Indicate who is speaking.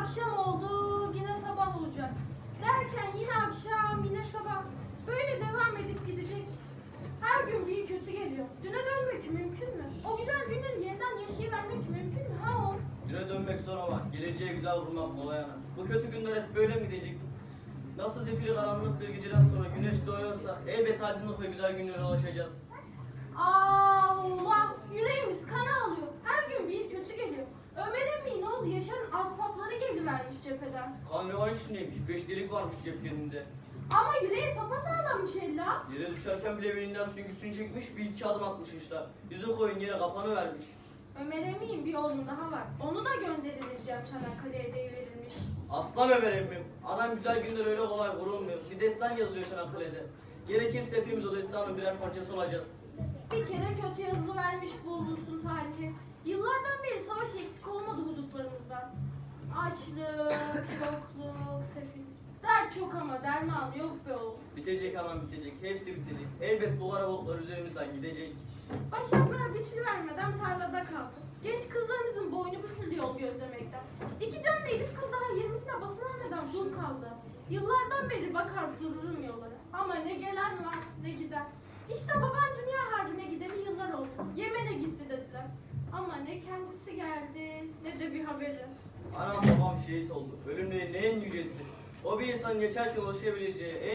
Speaker 1: akşam oldu, yine sabah olacak. Derken yine akşam, yine sabah. Böyle devam edip gidecek. Her gün bir kötü geliyor. Düne dönmek mümkün mü? O güzel günleri yeniden yaşayıvermek mümkün mü? Ha o.
Speaker 2: Düne dönmek zor ama geleceğe güzel vurmak kolay ana. Bu kötü günler hep böyle mi gidecek? Nasıl zifiri karanlık bir geceden sonra güneş doğuyorsa elbet aydınlık ve güzel günlere ulaşacağız.
Speaker 1: Aa ulan yüreğimiz kan alıyor. Her gün bir kötü geliyor. Ömer emmi ne oldu? Yaşar'ın asbapları gelivermiş cepheden.
Speaker 2: Kan revan içindeymiş, beş delik varmış cepkeninde.
Speaker 1: Ama yüreği sapasağlammış ella.
Speaker 2: Yere düşerken bile belinden süngüsünü çekmiş, bir iki adım atmış işte. Yüzü koyun yere kapanı vermiş.
Speaker 1: Ömer emmiğin bir oğlu daha var. Onu da gönderileceğim Çanakkale'ye verilmiş.
Speaker 2: Aslan Ömer emmim. Adam güzel günler öyle kolay vurulmuyor. Bir destan yazılıyor Çanakkale'de. Gerekirse hepimiz o destanın birer parçası olacağız.
Speaker 1: Bir kere kötü yazılı vermiş Açlık, yokluk, sefillik. Dert çok ama derman yok be oğlum.
Speaker 2: Bitecek anam bitecek, hepsi bitecek. Elbet bu kara bulutlar üzerimizden gidecek.
Speaker 1: Başaklar biçili vermeden tarlada kaldı. Genç kızlarımızın boynu büküldü yol gözlemekten. İki canlı Elif kız daha yirmisine basılameden dul kaldı. Yıllardan beri bakar dururum yollara. Ama ne gelen var ne gider. İşte baban dünya harbine gideli yıllar oldu. Yemen'e gitti dediler. Ama ne kendisi geldi ne de bir haberi.
Speaker 2: Anam şehit oldu. Ölümlerin en yücesi. O bir insan geçerken ulaşabileceği en